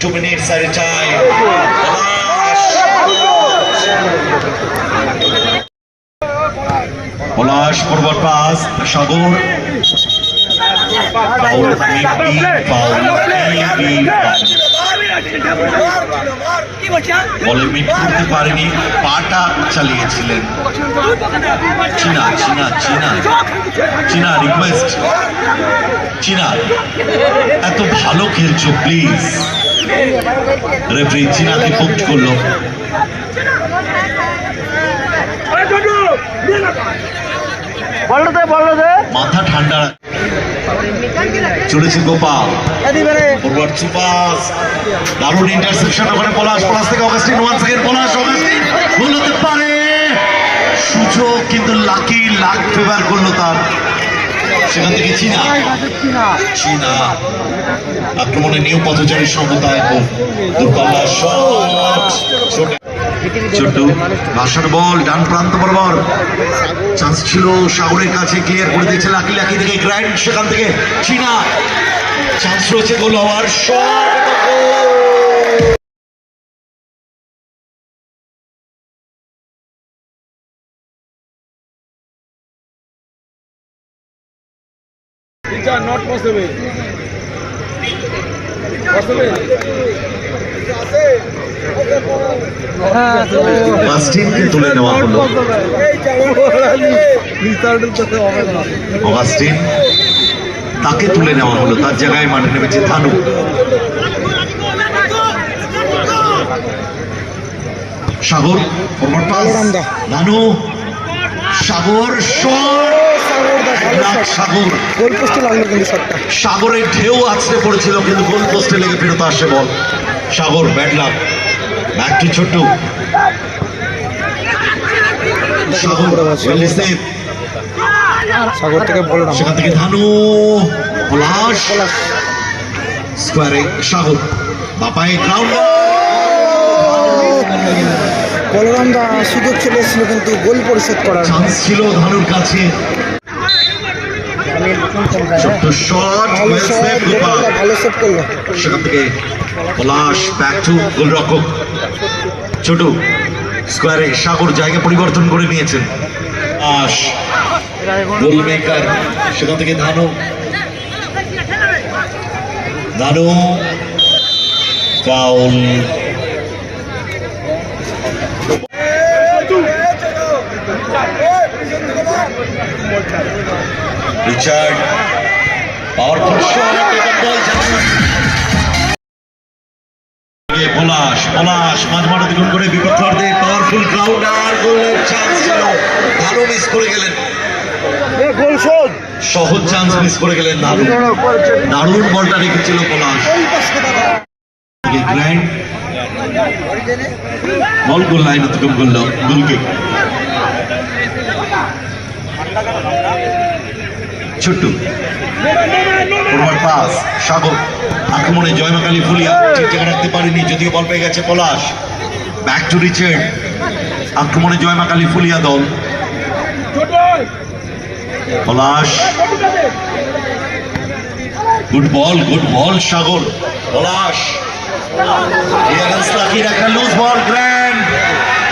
Two minute at চাই পলাশ পর্বত পাস সাগর। পাউল পাউল বলে মিট করতে পারেনি পাটা চালিয়েছিলেন। চীনা চীনা চীনা। চীনা রিকোয়েস্ট চীনা এত ভালো খেলছো প্লিজ রেফারি চীনাকে বুক করল। দে দে। মাথা ঠান্ডা রাখ- চলেছে গোপাল। ফরওয়ার্ড সুপাস দারুণ ইন্টারসেপশন ওখানে পলাশ পলাশ থেকে Augustine one second Palash Augustine. হতে পারে। সুযোগ কিন্তু লাকি লাক ফেভার করল তার। সেখান থেকে চীনা। চীনা। আক্রমণে নিউ পথচারী সমতায় দূরপাল্লা শট ছোট ভাষার বল ডান প্রান্ত বরাবর চান্স ছিল সাগরের কাছে ক্লিয়ার করে দিয়েছে লাকি লাকি থেকে গ্র্যান্ড সেখান থেকে চীনা চান্স রয়েছে গোল হওয়ার shot These are not possible. Possible? তাকে তুলে নেওয়া হলো তার জায়গায় মাঠে নেমেছে থানু সাগর নানু সাগর সাগরের ঢেউ আছড়ে পড়েছিল কিন্তু গোল পোস্টে লেগে ফেরত আসে বল সাগর ব্যাট লাভ ব্যাক টু ছোট্টু সাগর থেকে বল সেখান থেকে ধানু পলাশ স্কোয়ারে সাগর বাপায় গ্রাউন্ড বলরাম দা সুযোগ চলে এসেছিল কিন্তু গোল পরিশোধ করার। চান্স ছিল ধানুর কাছে ছোট্ট শট ভালো শট গোপাল ভালো সেভ করল সেখান থেকে পলাশ ব্যাক টু গোলরক্ষক ছোট স্কোয়ারে সাগর জায়গা পরিবর্তন করে নিয়েছেন আশ সেখান থেকে Dhanu. Dhanu foul Richard powerful Palash Palash মাঝ মাঠ অতিক্রম করে বিপক্ষার্থে পাওয়ারফুল ক্রাউড আর গোলের চান্স ছিল। ভালো মিস করে গেলেন। সহজ চান্স মিস করে গেলেন দারুণ। দারুণ বলটা রেখেছিল পলাশ। গ্র্যান্ড বল গোল লাইন অতিক্রম করল গোলকে। ছোট্ট। Forward pass, Sagar. আক্রমণে জয়মাকালী ফুলিয়া ঠিক জায়গা রাখতে পারেনি, যদিও বল পেয়ে গেছে পলাশ। ব্যাক টু রিচার্ড আক্রমণে জয়মাকালী ফুলিয়া দল। Palash. Good ball good ball Sagar. Palash. Loose ball grand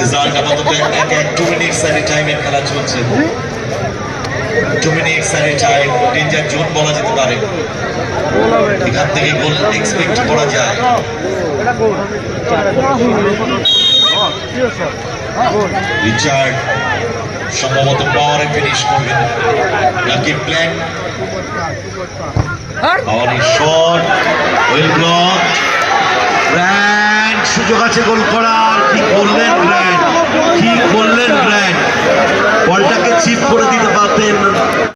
result আপাতত এক এক টু মিনিটস এট এ টাইমে খেলা চলছে। Two minutes at a time danger zone বলা যেতে পারে। এখান থেকে গোল এক্সপেক্ট করা যায়। রিচার্ড সম্ভবত পাওয়ারে ফিনিশ করবেন। লাকি প্ল্যান পাওয়ারি শট ওয়েল ব্লক সুযোগ আছে গোল করার। কি করলেন র্যান কি করলেন র্যান বলটাকে চিপ করে দিতে পারতেন।